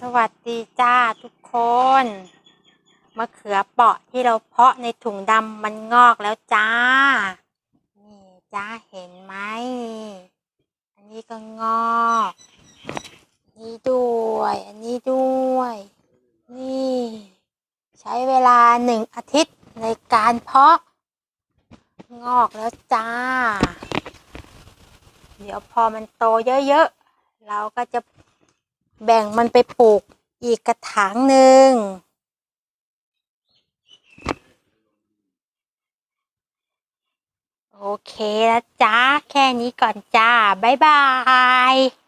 สวัสดีจ้าทุกคน มะเขือเปราะที่เราเพาะในถุงดำมันงอกแล้วจ้า นี่จ้าเห็นไหมอันนี้ก็งอกอนนี่ด้วย อันนี้ด้วย นี่ ใช้เวลาหนึ่งอาทิตย์ในการเพาะ งอกแล้วจ้า เดี๋ยวพอมันโตเยอะๆ เราก็จะ แบ่งมันไปปลูกอีกกระถางหนึ่งโอเคแล้วจ้า แค่นี้ก่อนจ้า บ๊ายบาย